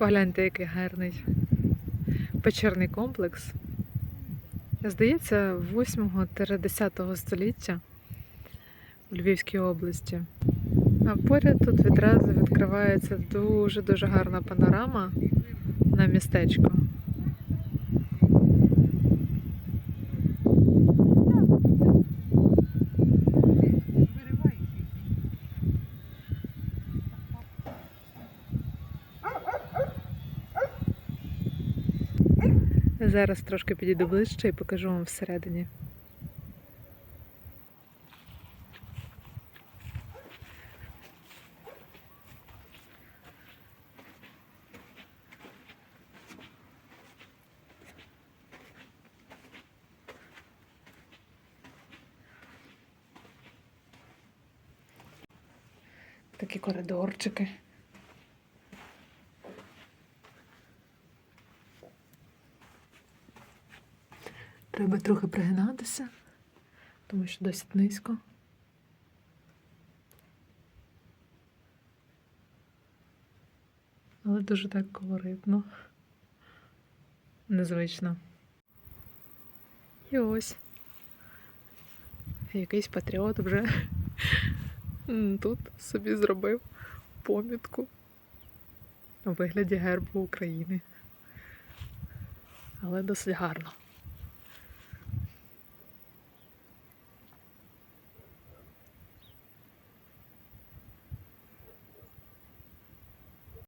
Погляньте, який гарний печерний комплекс. Здається, 8-10 століття у Львівській області. А поряд тут відразу відкривається дуже-дуже гарна панорама на містечко. Зараз трошки підійду ближче і покажу вам всередині. Такі коридорчики. Треба трохи пригинатися, тому що досить низько. Але дуже так колоритно. Незвично. І ось. Якийсь патріот вже тут собі зробив помітку у вигляді гербу України. Але досить гарно.